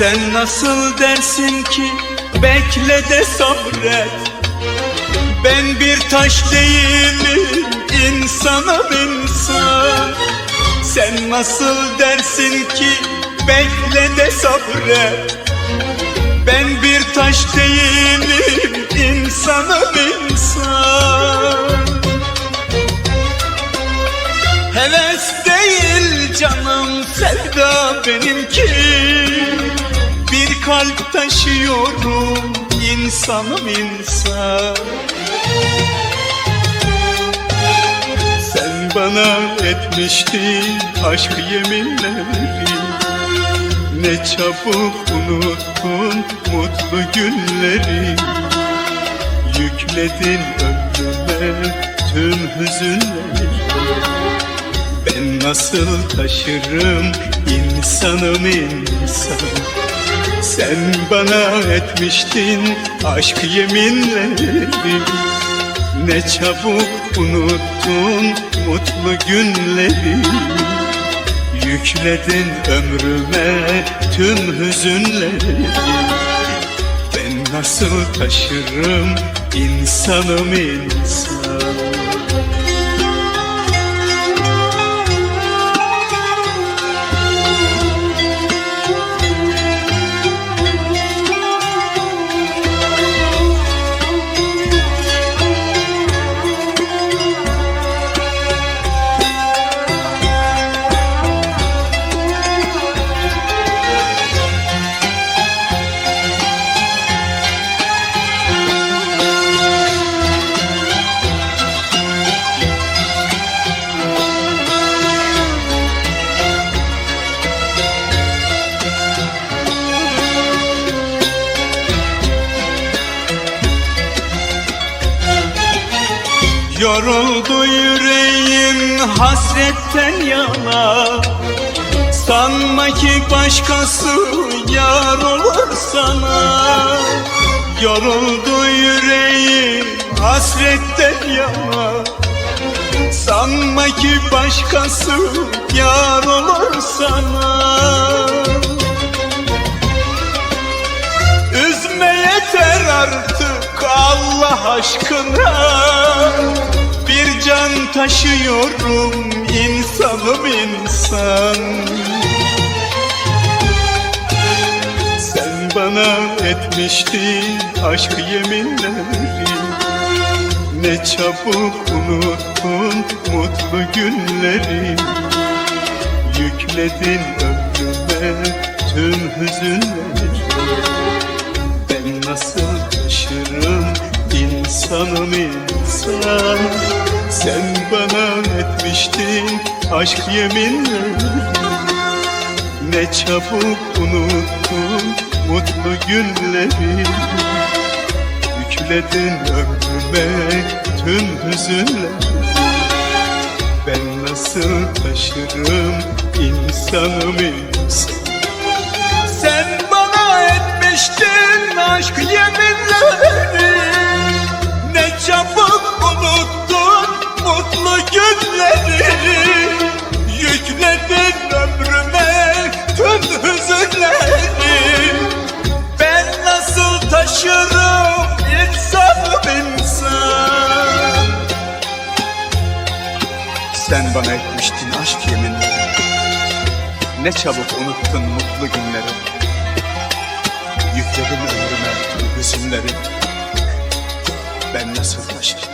Sen nasıl dersin ki bekle de sabret? Ben bir taş değilim insanım insan. Sen nasıl dersin ki bekle de sabret? Ben bir taş değilim insanım insan. Heves değil canım sevda benimki kalp taşıyorum insanım insan. Sen bana etmiştin aşk yeminleri. Ne çabuk unuttun mutlu günleri. Yükledin ömrüme tüm hüzünleri. Ben nasıl taşırım insanım insan Sen bana etmiştin aşk yeminleri Ne çabuk unuttun mutlu günleri. Yükledin ömrüme tüm hüzünleri. Ben nasıl taşırım insanım insan Yoruldu yüreğim hasretten yana. Sanma ki başkası yar olur sana. Yoruldu yüreğim hasretten yana. Sanma ki başkası yar olur sana. Üzme yeter artık Allah aşkına Can taşıyorum insanım insan. Sen bana etmiştin aşk yeminleri. Ne çabuk unuttun mutlu günleri. Yükledin ömrüme tüm hüzünleri. Ben nasıl taşırım insanım insan Sen bana etmiştin aşk yeminleri Ne çabuk unuttun mutlu günleri. Yükledin ömrüme tüm hüzünleri. Ben nasıl taşırım insanım nasıl taşırım insanım insan? Sen bana etmiştin aşk yeminleri ne çabuk unuttun mutlu günleri. Yükledin ömrüme hüzünleri. Ben nasıl taşırım